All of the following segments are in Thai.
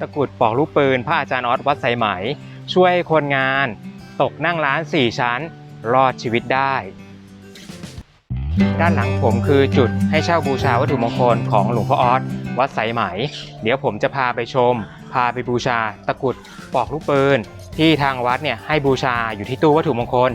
ตะกุดปอกลูกปืนพระอาจารย์ออสวัดไซไหม ช่วยคนงานตกนั่งร้าน 4 ชั้น รอดชีวิตได้ ด้านหลังผมคือจุดให้เช่าบูชาวัตถุมงคลของหลวงพ่อออสวัดไสไหม เดี๋ยวผมจะพาไปชม พาไปบูชา ตะกุดปอกลูกปืนที่ทางวัดเนี่ยให้บูชาอยู่ที่ตู้วัตถุมงคล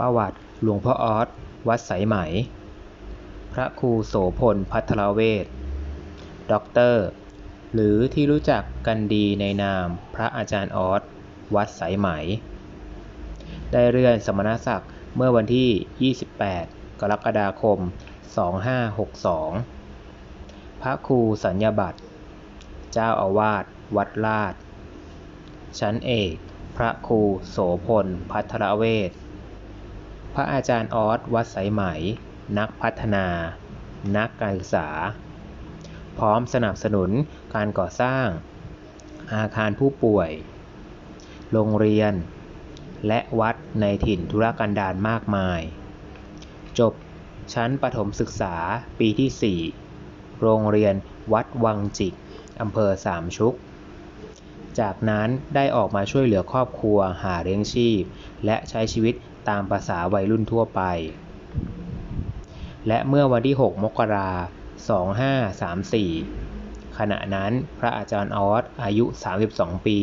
ประวัติหลวงพ่อออสวัดไสไหม พระครูโสพลพัทรเวทด็อกเตอร์ หรือที่รู้จักกันดีในนามพระอาจารย์ออสวัดไสไหม ได้เลื่อนสมณศักดิ์เมื่อวันที่ 28 กรกฎาคม 2562 พระครูสัญญาบัตร เจ้าอาวาสวัดลาด ชั้นเอก พระครูโสพลพัทรเวท พระอาจารย์ออสวัดไสไหม นักพัฒนา นักการศึกษา พร้อมสนับสนุนการก่อสร้าง อาคารผู้ป่วย โรงเรียน และวัดในถิ่นธุรกันดารมากมาย จบชั้นประถมศึกษาปีที่ 4 โรงเรียนวัดวังจิกอำเภอสามชุก จากนั้นได้ออกมาช่วยเหลือครอบครัวหาเลี้ยงชีพ และใช้ชีวิต ตามภาษาวัยรุ่นทั่วไป และเมื่อวันที่ 6 มกราคม 2534 ขณะนั้นพระอาจารย์ออสอายุ 32 ปี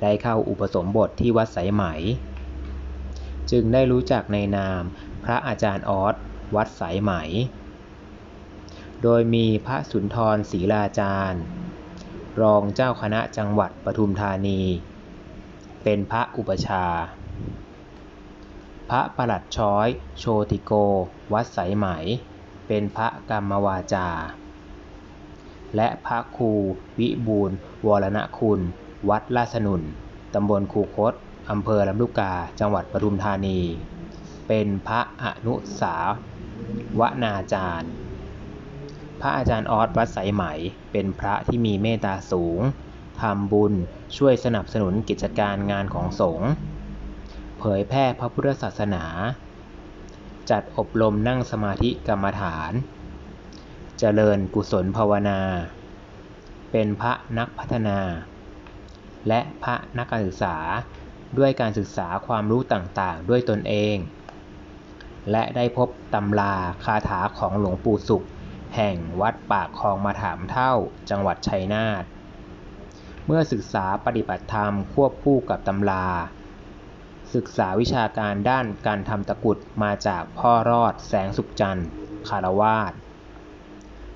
ได้เข้าอุปสมบทที่วัดไสไหม จึงได้รู้จักในนามพระอาจารย์ออสวัดไสไหม โดยมีพระสุนทรศรีลาจารย์ รองเจ้าคณะจังหวัดปทุมธานี เป็นพระอุปชา พระประหลัดช้อย โชติโก วัดไสไหม เป็นพระกรรมวาจา และพระครูวิบูลวรณคุณ วัดลาสนุน ตำบลคูคตอำเภอลำลูกกา จังหวัดปทุมธานี เป็นพระอนุสาวนาจารย์ พระอาจารย์ออสวัดไสไหม เป็นพระที่มีเมตตาสูงทำบุญช่วยสนับสนุนกิจการงานของสงฆ์ เผยแพร่พระพุทธศาสนา จัดอบรมนั่งสมาธิกรรมฐานเจริญกุศลภาวนา เป็นพระนักพัฒนา และพระนักการศึกษาด้วยการศึกษาความรู้ต่างๆ ด้วยตนเอง และได้พบตำราคาถาของหลวงปู่สุข แห่งวัดปากคลองมาถามเท่าจังหวัดชัยนาท เมื่อศึกษาปฏิบัติธรรมควบคู่กับตำรา ศึกษาวิชาการด้านการทำตะกุดมาจากพ่อรอดแสงสุขจันทร์คารวาส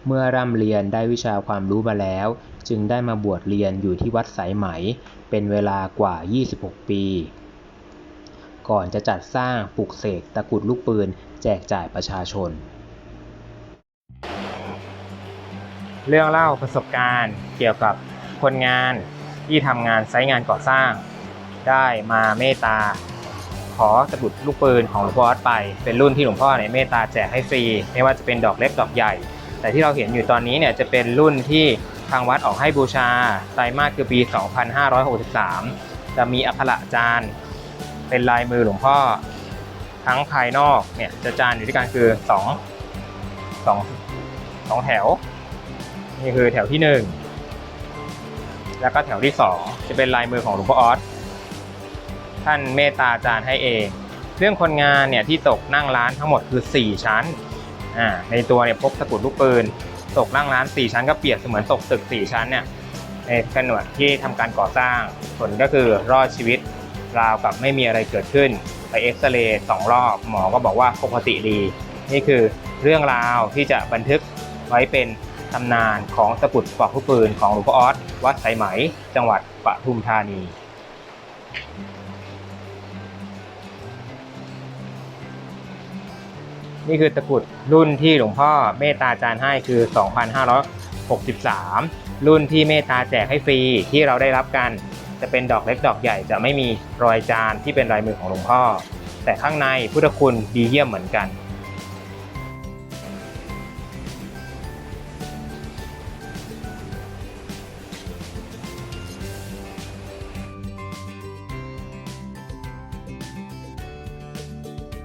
เมื่อร่ำเรียนได้วิชาความรู้มาแล้ว จึงได้มาบวชเรียนอยู่ที่วัดสายไหม เป็นเวลากว่า 26 ปี ก่อนจะจัดสร้างปลุกเสกตะกุดลูกปืนแจกจ่ายประชาชน เรื่องเล่าประสบการณ์เกี่ยวกับคนงานที่ทำงานไซต์งานก่อสร้าง ได้มาเมตตา ขอตะกรุดลูกปืนของหลวงพ่อออสไป เป็นรุ่นที่หลวงพ่อเนี่ยเมตตาแจกให้ฟรี ไม่ว่าจะเป็นดอกเล็กดอกใหญ่ แต่ที่เราเห็นอยู่ตอนนี้เนี่ยจะเป็นรุ่นที่ทางวัดออกให้บูชาไตรมาสคือปี 2563 จะมีอักขระจานเป็นลายมือหลวงพ่อ ทั้งภายนอกเนี่ยจะจานอยู่ด้วยกันคือ 2 2 2 แถว นี่คือแถวที่ 1 แล้วก็แถวที่ 2 จะเป็นลายมือของหลวงพ่อออส ท่านเมตตาอาจารย์ให้เอง เรื่องคนงานเนี่ยที่ตกนั่งร้านทั้งหมดคือ 4 ชั้นอ่าในตัวเนี่ยพบตะกุดลูกปืน ตกนั่งร้าน 4 ชั้นก็เปรียบเสมือนตกตึก 4 ชั้นเนี่ยในขนวดที่ทำการก่อสร้างผลก็คือรอดชีวิตราวกับไม่มีอะไรเกิดขึ้น ไปเอ็กซเรย์สองรอบหมอก็บอกว่าปกติดี นี่คือเรื่องราวที่จะบันทึกไว้เป็นตำนานของตะกุดปอกลูกปืนของหลวงพ่อออสวัดไสไหม จังหวัดปทุมธานี นี่คือตะกรุดรุ่นที่หลวงพ่อเมตตาจารย์ให้คือ 2,563 รุ่นที่เมตตาแจกให้ฟรีที่เราได้รับกันจะเป็นดอกเล็กดอกใหญ่จะไม่มีรอยจานที่เป็นลายมือของหลวงพ่อ แต่ข้างในพุทธคุณดีเยี่ยมเหมือนกัน